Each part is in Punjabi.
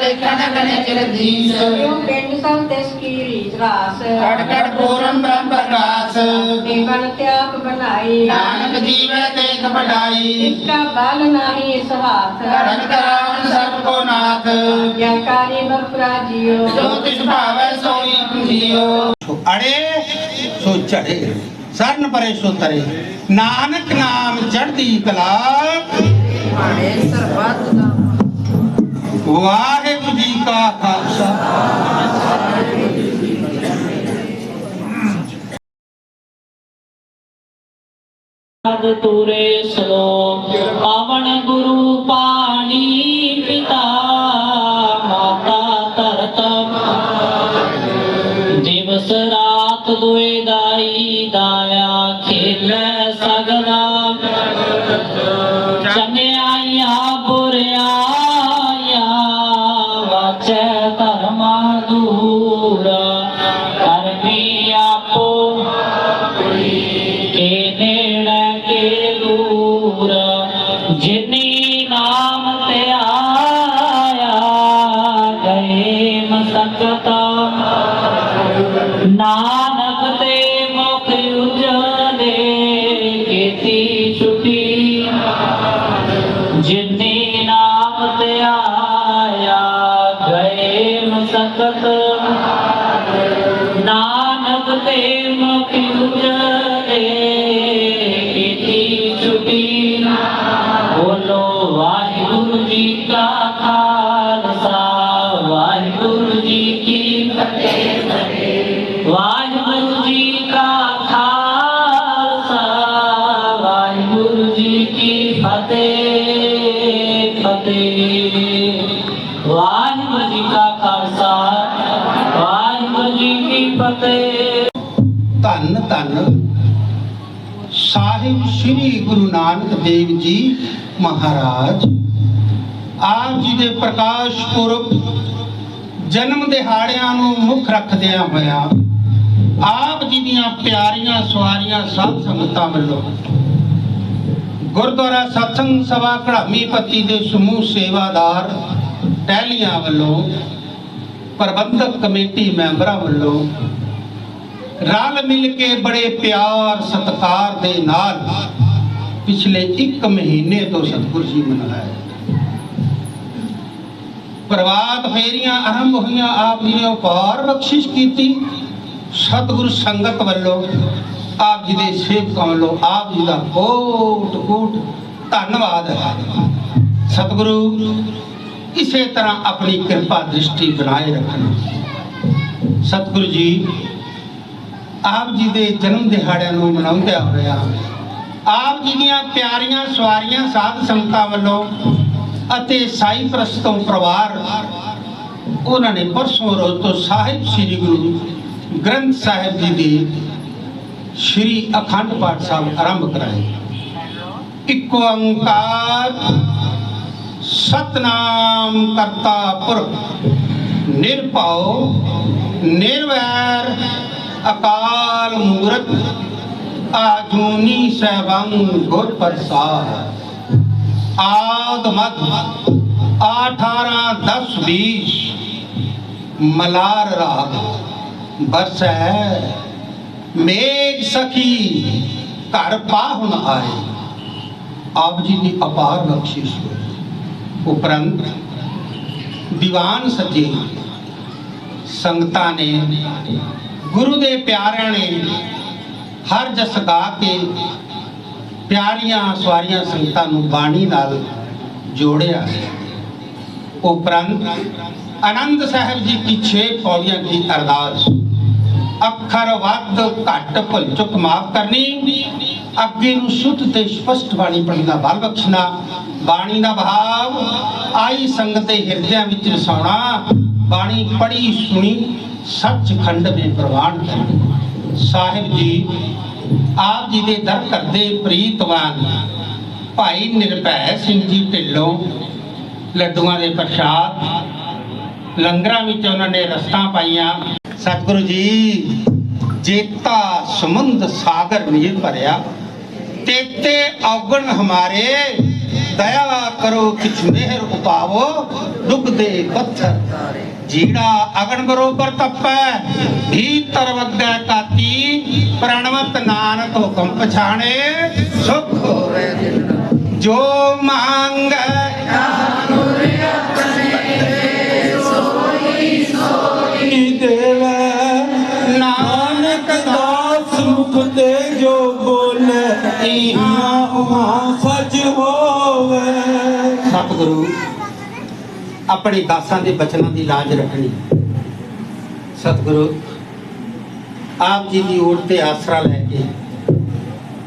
ਗਣੇ ਜਗਦੀਸ਼ ਕਿਉ? ਪਿੰਡ ਸਭ ਤਿਸ ਕੀ ਰੀਤ ਰਾਸ ਕੜ ਕੜ ਪੂਰਨ ਬ੍ਰਹਮ ਪ੍ਰਕਾਸ਼। ਜੀਵਨ ਤਿਆਗ ਬਣਾਈ। ਨਾਨਕ ਜੀਵੇ ਤੇਗ ਵਡਾਈ ਇਸਕਾ ਬਲ ਨਹੀਂ ਇਸ ਹਾਥ। ਕਰਨ ਕਰਾਵਨ ਸਭ ਕੋ ਨਾਥ। ਜਾਂ ਕਾਰੀ ਬਪਰਾ ਜਿਉ ਜੋ ਤਿਸ ਭਾਵੈ ਸੋਈ ਜੀਓ ਅੜੇ ਸੋ ਚੜੇ ਸਰਨ ਪਰੇ ਸੋ ਤਰੇ। ਨਾਨਕ ਨਾਮ ਚੜ੍ਹਦੀ ਕਲਾ। ਮਾੜੇ ਸਰਬੱਤ ਦਾ ਵਾਹਿਗੁਰੂ ਜੀ ਕਾ ਖਾਲਸਾ। ਅਦ ਤੁਰੇ ਸਲੋਕ ਪਾਵਨ ਗੁਰੂ ਪਾਣੀ ਪਿਤਾ, ਮਾਤਾ ਧਰਤ। ਦਿਵਸ ਰਾਤ ਦੁਇ ਦਾਈ ਦਾਇਆ ਖੇਲੇ ਸਗਲਾ ਚੰਗਿਆਈਆਂ ਗਏ ਨਾਨਕ ਤੇ ਮੁਖ ਧੰਨ ਸਾਹਿਬ ਸ੍ਰੀ ਗੁਰੂ ਨਾਨਕ ਦੇਵ ਜੀ ਮਹਾਰਾਜ। ਆਪ ਜੀ ਦੇ ਪ੍ਰਕਾਸ਼ ਪੁਰਬ ਜਨਮ ਦਿਹਾੜਿਆਂ ਨੂੰ ਮੁੱਖ ਰੱਖਦਿਆਂ ਹੋਇਆਂ। ਆਪ ਜੀ ਦੀਆਂ ਪਿਆਰੀਆਂ, ਸਵਾਰੀਆਂ, ਸਾਧ ਸੰਗਤਾਂ ਵੱਲੋਂ ਗੁਰਦੁਆਰਾ ਸਤਸੰਗ ਸਭਾ ਕੜਾਮੀ ਪੱਤੀ ਦੇ ਸਮੂਹ ਸੇਵਾਦਾਰ ਟਹਿਲੀਆਂ ਵੱਲੋਂ ਪ੍ਰਬੰਧਕ ਕਮੇਟੀ ਮੈਂਬਰਾਂ ਵੱਲੋਂ ਰਲ ਮਿਲ ਕੇ ਬੜੇ ਪਿਆਰ, ਸਤਿਕਾਰ ਦੇ ਨਾਲ ਪਿਛਲੇ 1 ਮਹੀਨੇ ਤੋਂ ਸਤਿਗੁਰ ਜੀ ਮਨਾਇਆ। ਪ੍ਰਵਾਦ ਫੇਰੀਆਂ ਆਰੰਭ ਹੋਈਆਂ, ਆਪ ਜੀ ਨੇ ਉਪਾਰ ਬਖਸ਼ਿਸ਼ ਕੀਤੀ। ਸਤਿਗੁਰ ਸੰਗਤ ਵੱਲੋਂ, ਆਪ ਜੀ ਦੇ ਸੇਵਕਾਂ ਵੱਲੋਂ, ਆਪ ਜੀ ਦਾ ਕੋਟ ਕੋਟ ਧੰਨਵਾਦ ਹੈ। ਸਤਿਗੁਰੂ, ਇਸੇ ਤਰ੍ਹਾਂ ਆਪਣੀ ਕਿਰਪਾ ਦ੍ਰਿਸ਼ਟੀ ਬਣਾਏ ਰੱਖਣਾ। ਸਤਿਗੁਰੂ ਜੀ ਆਪ ਜੀ ਦੇ ਜਨਮ ਦਿਹਾੜਿਆਂ ਨੂੰ ਮਨਾਉਂਦਿਆਂ ਹੋਇਆ ਆਪ ਜੀ ਦੀਆਂ ਪਿਆਰੀਆਂ, ਸਵਾਰੀਆਂ, ਸਾਧ ਸੰਗਤਾਂ ਵੱਲੋਂ ਅਤੇ ਸਾਈ ਪ੍ਰਸਤੋਂ ਪਰਿਵਾਰ, ਉਹਨਾਂ ਨੇ ਪਰਸੋਂ ਰੋਜ਼ ਤੋਂ ਸਾਹਿਬ ਸ੍ਰੀ ਗੁਰੂ ਗ੍ਰੰਥ ਸਾਹਿਬ ਜੀ ਦੀ ਸ੍ਰੀ ਅਖੰਡ ਪਾਠ ਸਾਹਿਬ ਆਰੰਭ ਕਰਾਏ। ਇੱਕ ਓੰਕਾਰ, ਸਤਨਾਮ ਕਰਤਾ ਪੁਰਖ, ਨਿਰਭਉ, ਨਿਰਵੈਰ ਅਕਾਲ ਮੂਰਤ, ਆਜੂਨੀ ਸੈਭੰ ਗੁਰ ਪ੍ਰਸਾਦ। ਆਦ ਮਤ 18 10 20 ਮਲਾਰ ਰਾਗ। ਬਰਸੈ, ਮੇਘ ਸਖੀ, ਘਰ ਪਾਹੁਨ ਆਏ। ਆਪ ਜੀ ਦੀ ਅਪਾਰ ਬਖਸ਼ਿਸ਼ ਹੋਈ। ਉਪਰੰਤ ਦੀਵਾਨ ਸਜੇ ਸੰਗਤਾਂ ਨੇ ਗੁਰੂ ਦੇ ਪਿਆਰਿਆਂ ਨੇ ਹਰ ਜਸ ਗਾ ਕੇ ਪਿਆਰੀਆਂ ਸਵਾਰੀਆਂ ਸੰਗਤਾਂ ਨੂੰ ਬਾਣੀ ਨਾਲ ਜੋੜਿਆ ਉਪਰੰਤ ਆਨੰਦ ਸਾਹਿਬ ਜੀ ਕੀ 6 ਪੌੜੀਆਂ ਦੀ ਅਰਦਾਸ, ਅੱਖਰ ਵੱਧ ਘੱਟ ਭੁੱਲ ਚੁੱਕ ਮਾਫ ਕਰਨੀ, ਅੱਗੇ ਨੂੰ ਸ਼ੁੱਧ ਤੇ ਸਪਸ਼ਟ ਬਾਣੀ ਪੜ੍ਹਨ ਦਾ ਬਲ ਬਖਸ਼ਣਾ, ਬਾਣੀ ਦਾ ਭਾਵ ਆਈ ਸੰਗਤ ਦੇ ਹਿਰਦਿਆਂ ਵਿੱਚ ਰਸਾਉਣਾ ਬਾਣੀ ਪੜ੍ਹੀ ਸੁਣੀ ਸੱਚਖੰਡ ਵਿੱਚ ਪ੍ਰਵਾਨ ਕਰਨੀ ਸਾਹਿਬ ਜੀ, ਆਪ ਜੀ ਦੇ ਦਰ ਕਰਦੇ ਪ੍ਰੀਤਵਾਨ ਭਾਈ ਨਿਰਭੈ ਸਿੰਘ ਜੀ ਢਿੱਲੋਂ, ਲੱਡੂਆਂ ਦੇ ਪ੍ਰਸ਼ਾਦ, ਲੰਗਰਾਂ ਵਿੱਚ ਉਹਨਾਂ ਨੇ ਰਸਤਾਂ ਪਾਈਆਂ। ਸਤਿਗੁਰੂ ਜੀ, ਜੇਤਾ ਸਮੁੰਦ ਸਾਗਰ ਨੀਰ ਭਰਿਆ। ਤੇਤੇ ਔਗਣ ਹਮਾਰੇ, ਦਇਆ ਕਰੋ ਕਿਛ ਮਿਹਰ ਉਪਾਵੋ, ਡੁੱਬਦੇ ਪੱਥਰ ਜੀੜਾ ਅਗਨ ਬਰੋਬਰ ਤਪੈ ਭੀਤਰ ਵਗੈ ਕਾਤੀ ਪ੍ਰਣਵਤ ਨਾਨਕ ਹੁਕਮ ਪਛਾਣੇ ਸੁਖ ਹੋਵੇ ਜੋ ਮੰਗੈ ਨਾਨਕ ਦਾਸ ਮੁਖ ਤੇ ਜੋ ਬੋਲੇ ਇਹਾਂ ਉਹਾਂ ਸਚ ਹੋਵੇ। ਸਤਿਗੁਰੂ। ਆਪਣੇ ਦਾਸਾਂ ਦੇ ਬਚਨਾਂ ਦੀ ਲਾਜ ਰੱਖਣੀ। ਸਤਿਗੁਰੂ, ਆਪ ਜੀ ਦੀ ਓਟ ਤੇ ਆਸਰਾ ਲੈ ਕੇ,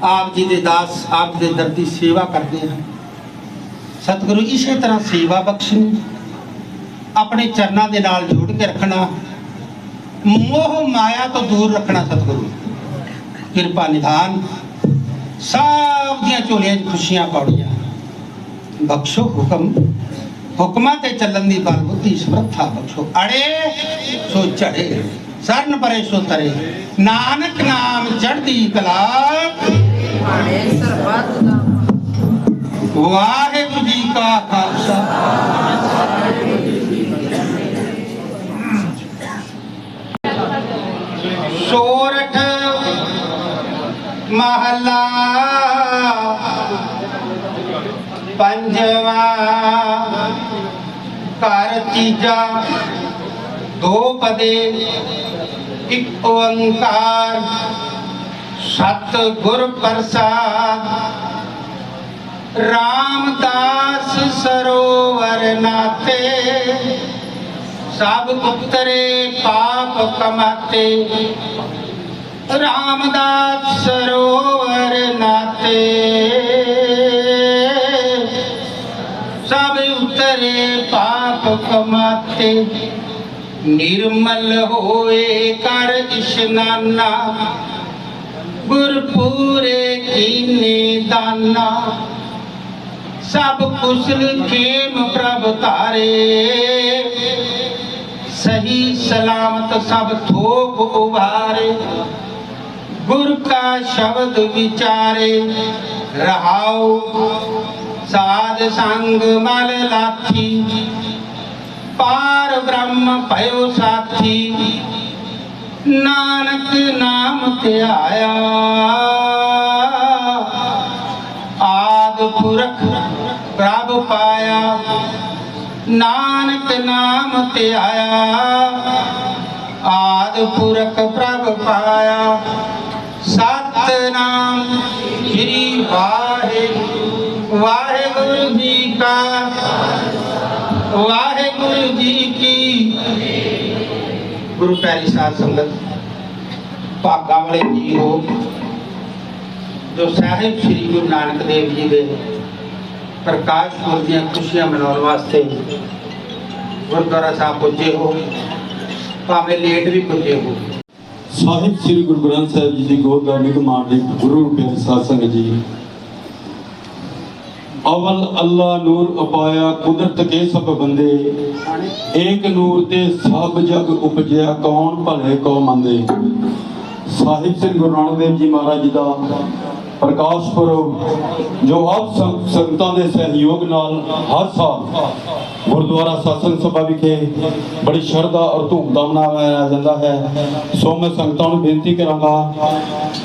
ਆਪ ਜੀ ਦੇ ਦਾਸ, ਆਪ ਦੇ ਦਰ ਦੀ ਸੇਵਾ ਕਰਦੇ ਹਨ ਸਤਿਗੁਰੂ, ਇਸੇ ਤਰ੍ਹਾਂ ਸੇਵਾ ਬਖਸ਼ਣੀ, ਆਪਣੇ ਚਰਨਾਂ ਦੇ ਨਾਲ ਜੋੜ ਕੇ ਰੱਖਣਾ, ਮੋਹ ਮਾਇਆ ਤੋਂ ਦੂਰ ਰੱਖਣਾ ਸਤਿਗੁਰੂ। ਕਿਰਪਾ, ਨਿਧਾਨ, ਸਭ ਦੀਆਂ ਝੋਲੀਆਂ 'ਚ ਖੁਸ਼ੀਆਂ ਪਾਉਣੀਆਂ ਬਖਸ਼ੋ ਹੁਕਮ। ਹੁਕਮਾਂ ਤੇ ਚੱਲਣ ਦੀ ਬਲ ਬੁੱਧੀ ਸਮਰੱਥਾ ਬਖਸ਼ੋ। ਅੜੇ ਸੋ ਚੜੇ ਸਰਨ ਪਰੇ ਸੋ ਤਰੇ। ਨਾਨਕ ਨਾਮ ਚੜ੍ਹਦੀ ਕਲਾ। ਮਾਣੇ ਸਰਬੱਤ ਦਾ ਵਾਹਿਗੁਰੂ ਜੀ ਕਾ ਖਾਲਸਾ। ਸੋਰਠ ਮਹਲਾ। ਪੰਜਵਾ ਘਰ ਤੀਜਾ ਦੋ ਪਦੇ, ਇੱਕ ਓੰਕਾਰ ਸਤ ਗੁਰ ਪ੍ਰਸਾਦ। ਰਾਮਦਾਸ ਸਰੋਵਰ ਨਾਤੇ ਸਭ ਉਤਰੇ ਪਾਪ ਕਮਾਤੇ। ਰਾਮਦਾਸ ਸਰੋਵਰ ਨਾਤੇ आप कमाते निर्मल होए कर स्नाना गुरपुरे कीने दाना। सब कुशल खेम प्रभ तारे। सही सलामत सब थोक उभारे। गुर का शब्द विचारे। रहाओ साध संग मल लाथी ਪਾਰ ਬ੍ਰਹਮ ਭਇਓ ਸਾਥੀ। ਨਾਨਕ ਨਾਮ ਧਿਆਇਆ। ਆਦ ਪੁਰਖ ਪ੍ਰਭ ਪਾਇਆ। ਨਾਨਕ ਨਾਮ ਧਿਆਇਆ। ਆਦ ਪੁਰਖ ਪ੍ਰਭ ਪਾਇਆ। ਸਤਨਾਮ ਸ੍ਰੀ ਵਾਹਿਗੁਰੂ। ਵਾਹਿਗੁਰੂ ਜੀ ਕਾ ਵਾਹਿਗੁਰੂ ਜੀ ਕੀ ਗੁਰੂ ਪਿਆਰੀ ਸਾਧ ਸੰਗਤ, ਭਾਗਾ ਵਾਲੇ ਜੀ ਹੋ, ਜੋ ਸਾਹਿਬ ਸ੍ਰੀ ਗੁਰੂ ਨਾਨਕ ਦੇਵ ਜੀ ਦੇ ਪ੍ਰਕਾਸ਼ ਪੁਰਬ ਦੀਆਂ ਖੁਸ਼ੀਆਂ ਮਨਾਉਣ ਵਾਸਤੇ ਗੁਰਦੁਆਰਾ ਸਾਹਿਬ ਪੁੱਜੇ ਹੋ, ਭਾਵੇਂ ਲੇਟ ਵੀ ਪੁੱਜੇ ਹੋ। ਸਾਹਿਬ ਸ੍ਰੀ ਗੁਰੂ ਗ੍ਰੰਥ ਸਾਹਿਬ ਜੀ ਦੀ ਗੋਦ ਨਿਗਮਾਨ ਦੇ ਗੁਰੂ ਰੂਪੇ ਸਾਧ ਸੰਗਤ ਜੀ ਅਵਲ ਅੱਲਾ ਨੂਰ ਉਪਾਇਆ ਕੁਦਰਤ ਕੇ ਸਭ ਬੰਦੇ। ਏਕ ਨੂਰ ਤੇ ਸਭ ਜਗ ਉਪਜਿਆ ਕੌਣ ਭਲੇ ਕੋ ਮੰਦੇ। ਸਾਹਿਬ ਸ੍ਰੀ ਗੁਰੂ ਨਾਨਕ ਦੇਵ ਜੀ ਮਹਾਰਾਜ ਦਾ ਪ੍ਰਕਾਸ਼ ਪੁਰਬ, ਜੋ ਆਪ ਸੰਗਤਾਂ ਦੇ ਸਹਿਯੋਗ ਨਾਲ ਹਰ ਸਾਲ ਗੁਰਦੁਆਰਾ ਸ਼ਾਸਨ ਸਭਾ ਵਿਖੇ ਬੜੀ ਸ਼ਰਧਾ ਔਰ ਧੂਮਧਾਮ ਨਾਲ ਮਨਾਇਆ ਜਾਂਦਾ ਹੈ। ਸੋ ਮੈਂ ਸੰਗਤਾਂ ਨੂੰ ਬੇਨਤੀ ਕਰਾਂਗਾ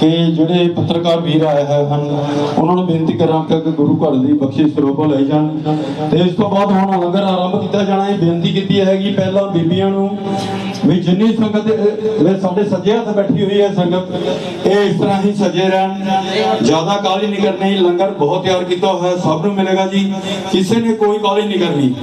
ਕਿ ਜਿਹੜੇ ਪੱਤਰਕਾਰ ਵੀਰ ਆਏ ਹੋਏ ਹਨ, ਉਹਨਾਂ ਨੂੰ ਬੇਨਤੀ ਕਰਾਂ ਕਿ ਗੁਰੂ ਘਰ ਦੀ ਬਖਸ਼ਿਸ਼ ਸਰੋਪਾ ਲੈ ਜਾਣ। ਤੇ ਇਸ ਤੋਂ ਬਾਅਦ ਹੁਣ ਲੰਗਰ ਆਰੰਭ ਕੀਤਾ ਜਾਣਾ ਹੈ। ਬੇਨਤੀ ਕੀਤੀ ਹੈਗੀ ਪਹਿਲਾਂ ਬੀਬੀਆਂ ਨੂੰ ਵੀ ਜਿੰਨੀ ਸੰਗਤ ਅਹ, ਸਾਡੇ ਸੱਜੇ ਹੱਥ ਬੈਠੀ ਹੋਈ ਹੈ ਸੰਗਤ ਇਹ ਇਸ ਤਰ੍ਹਾਂ ਹੀ ਸਜੇ ਰਹਿਣ। ਜ਼ਿਆਦਾ ਕਾਲੀ ਨਹੀਂ ਕਰਨੀ ਲੰਗਰ ਬਹੁਤ ਤਿਆਰ ਕੀਤਾ ਹੋਇਆ ਸਭ ਨੂੰ ਮਿਲੇਗਾ ਜੀ। ਕਿਸੇ ਨੇ ਕੋਈ ਕਾਲੀ ਨਹੀਂ ਕਰਨੀ।